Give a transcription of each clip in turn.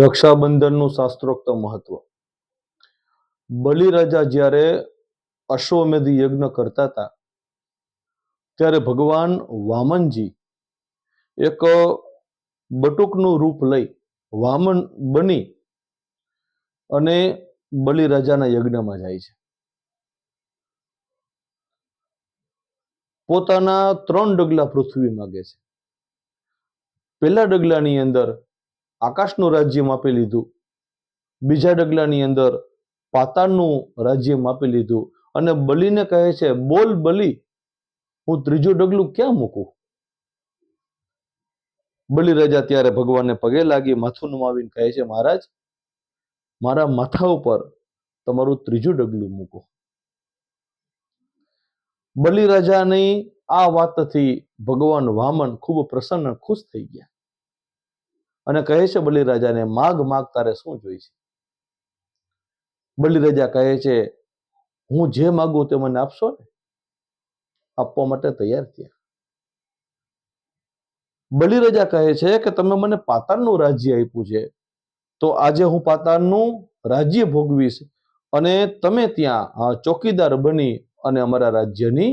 રક્ષાબંધનનું શાસ્ત્રોક્ત મહત્વ. બલિરાજા જ્યારે અશ્વમેધ યજ્ઞ કરતા હતા, ત્યારે ભગવાન વામનજી એક બટુકનું રૂપ લઈ વામન બની અને બલિરાજાના યજ્ઞમાં જાય છે. પોતાના ત્રણ ડગલા પૃથ્વી માગે છે. પહેલા ડગલાની અંદર આકાશનું રાજ્ય માપી લીધું. બીજા ડગલાની અંદર પાતાળનું રાજ્ય માપી લીધું. અને બલિને કહે છે, બોલ બલી, હું ત્રીજું ડગલું ક્યાં મૂકું? બલિરાજા ત્યારે ભગવાનને પગે લાગી માથું નમાવીને કહે છે, મહારાજ, મારા માથા ઉપર તમારું ત્રીજું ડગલું મૂકો. બલિરાજાની આ વાતથી ભગવાન વામન ખૂબ પ્રસન્ન, ખુશ થઈ ગયા. અને કહે છે બલિરાજાને, માગ માગ, તારે શું જોઈએ છે બલિરાજા કહે છે, હું જે માગું તે મને આપશો ને? આપવા માટે તૈયાર થયા. બલિરાજા કહે છે કે, તમે મને પાતાળનું રાજ્ય આપ્યું છે. તો આજે હું પાતાળનું રાજ્ય ભોગવીશ અને તમે ત્યાં ચોકીદાર બની અને અમારા રાજ્યની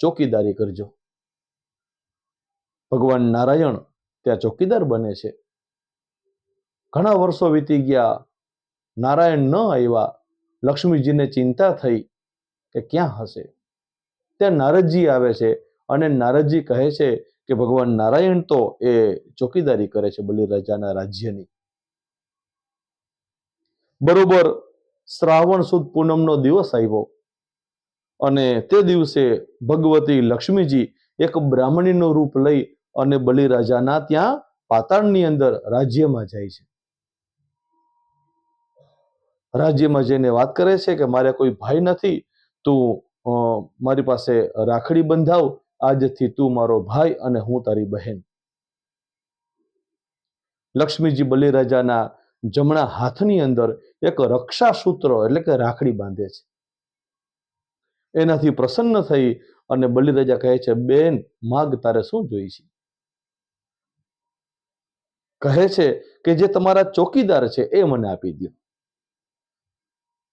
ચોકીદારી કરજો. ભગવાન નારાયણ ત્યાં ચોકીદાર બને છે. ઘણા વર્ષો વીતી ગયા, નારાયણ ન આવ્યા, લક્ષ્મીજીને ચિંતા થઈ કે ક્યાં હશે? ત્યાં નારદજી આવે છે અને નારદજી કહે છે કે ભગવાન નારાયણ તો એ ચોકીદારી કરે છે બલિરાજાના રાજ્યની. બરોબર શ્રાવણ સુદ પૂનમનો દિવસ આવ્યો અને તે દિવસે ભગવતી લક્ષ્મીજી એક બ્રાહ્મણીનું રૂપ લઈ અને બલિરાજાના ત્યાં પાતાળની અંદર રાજ્યમાં જાય છે. રાજ્યમાં જઈને વાત કરે છે કે મારે કોઈ ભાઈ નથી, તું મારી પાસે રાખડી બંધાવ, આજથી તું મારો ભાઈ અને હું તારી બહેન. લક્ષ્મીજી બલિરાજાના જમણા હાથની અંદર એક રક્ષા સૂત્ર એટલે કે રાખડી બાંધે છે. એનાથી પ્રસન્ન થઈ અને બલિરાજા કહે છે, બેન, માગ તારે શું જોઈ છે કહે છે કે જે તમારા ચોકીદાર છે એ મને આપી દો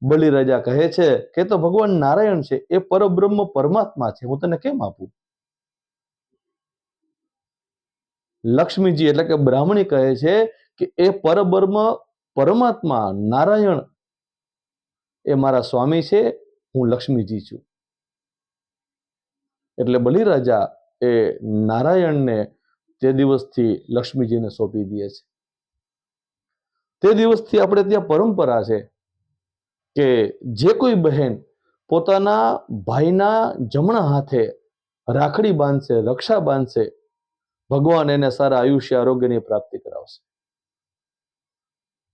બલિરાજા કહે છે કે તો ભગવાન નારાયણ છે, એ પરબ્રહ્મ પરમાત્મા છે, હું તને કેમ આપું? લક્ષ્મીજી એટલે કે બ્રાહ્મણી કહે છે કે એ પરબ્રહ્મ પરમાત્મા નારાયણ એ મારા સ્વામી છે, હું લક્ષ્મીજી છું. એટલે બલિરાજા એ નારાયણને તે દિવસથી લક્ષ્મીજીને સોંપી દે છે તે દિવસથી આપણે ત્યાં પરંપરા છે કે જે કોઈ બહેન પોતાના ભાઈના જમણા હાથે રાખડી બાંધશે, રક્ષા બાંધશે, ભગવાન એને સારા આયુષ્ય, આરોગ્યની પ્રાપ્તિ કરાવશે.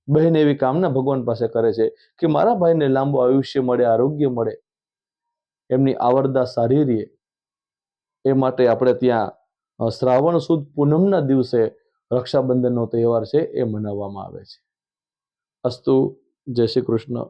બહેન એવી કામના ભગવાન પાસે કરે છે કે મારા ભાઈને લાંબુ આયુષ્ય મળે, આરોગ્ય મળે, એમની આવરદા સારી રહે એ માટે આપણે ત્યાં શ્રાવણ સુદ પૂનમના દિવસે રક્ષાબંધનનો તહેવાર છે એ મનાવવામાં આવે છે. અસ્તુ, જય શ્રી કૃષ્ણ.